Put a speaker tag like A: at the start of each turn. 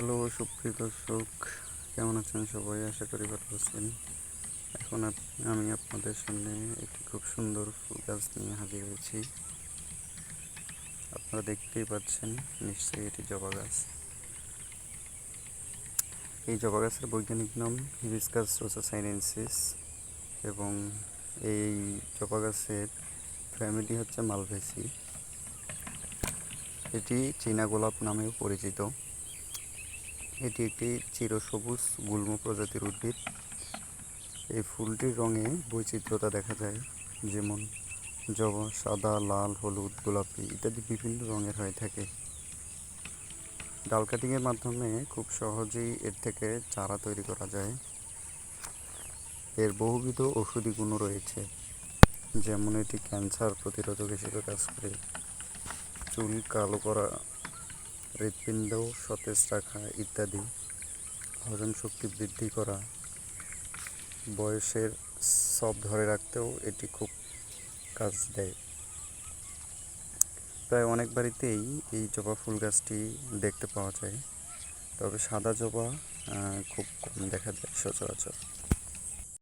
A: Hello, সুপ্রিয় দর্শক, কেমন আছেন সবাই? আশা করি ভালো আছেন। এখন আমি আপনাদের সামনে একটি খুব সুন্দর ফুল গাছ নিয়ে হাজির হয়েছি। আপনারা দেখতেই পাচ্ছেন, নিশ্চয়ই এটি জবা গাছ। এই জবা গাছের বৈজ্ঞানিক নাম হিবিসকাস রোসাসাইনেন্সিস এবং এই জবা গাছের ফ্যামিলি হচ্ছে মালভেসি। এটি চীনা গোলাপ নামেও পরিচিত। এটি একটি চিরসবুজ গুল্ম প্রজাতির উদ্ভিদ। এই ফুলটির রঙে বৈচিত্র্যতা দেখা যায়, যেমন জবা, সাদা, লাল, হলুদ, গোলাপি ইত্যাদি বিভিন্ন রঙের হয়ে থাকে। ডাল কাটিংয়ের মাধ্যমে খুব সহজেই এর থেকে চারা তৈরি করা যায়। এর বহুবিধ ঔষধি গুণও রয়েছে, যেমন এটি ক্যান্সার প্রতিরোধক হিসেবে কাজ করে। চুল কালো করা হৃৎপিণ্ড, সতেজ রাখা ইত্যাদি। হজম শক্তি বৃদ্ধি করা। বয়সের সব ধরে রাখতেও এটি খুব কাজ দেয়। প্রায় অনেক বাড়িতেই এই জবা ফুল গাছটি দেখতে পাওয়া যায়। তবে সাদা জবা খুব কম দেখা যায় সচরাচর।